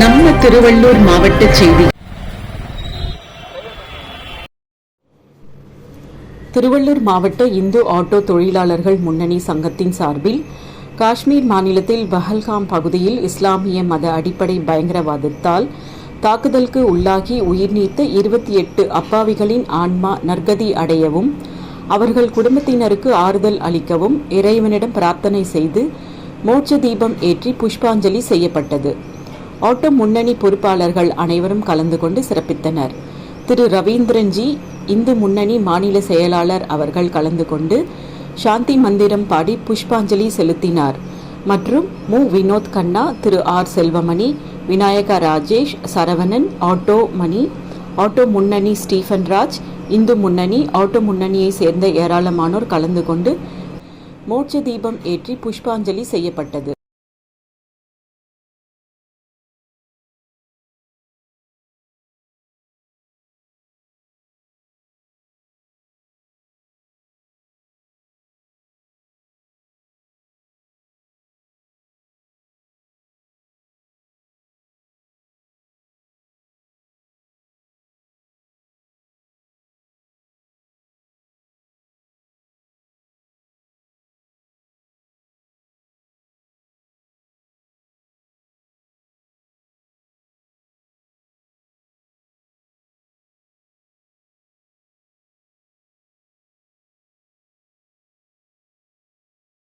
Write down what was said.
நம்ம திருவள்ளூர் மாவட்ட செய்தி. திருவள்ளூர் மாவட்ட இந்து ஆட்டோ தொழிலாளர்கள் முன்னணி சங்கத்தின் சார்பில் காஷ்மீர் மாநிலத்தில் பஹல்காம் பகுதியில் இஸ்லாமிய மத அடிப்படை பயங்கரவாதத்தால் தாக்குதலுக்கு உள்ளாகி உயிர் நீத்த இருபத்தி எட்டு அப்பாவிகளின் ஆன்மா நற்கதி அடையவும் அவர்கள் குடும்பத்தினருக்கு ஆறுதல் அளிக்கவும் இறைவனிடம் பிரார்த்தனை செய்து மோட்ச தீபம் ஏற்றி புஷ்பாஞ்சலி செய்யப்பட்டது. ஆட்டோ முன்னணி பொறுப்பாளர்கள் அனைவரும் கலந்து கொண்டு சிறப்பித்தனர். திரு. ரவீந்திரன்ஜி இந்து முன்னணி மாநில செயலாளர் அவர்கள் கலந்து கொண்டு சாந்தி மந்திரம் பாடி புஷ்பாஞ்சலி செலுத்தினார். மற்றும் மு. வினோத் கண்ணா திரு. R. Selvamani Vinayaga Rajesh Saravanan auto Mani auto Munnani Stephen Raj Hindu Munnani auto முன்னணியை சேர்ந்த ஏராளமானோர் கலந்து கொண்டு மோட்ச தீபம் ஏற்றி புஷ்பாஞ்சலி செய்யப்பட்டது.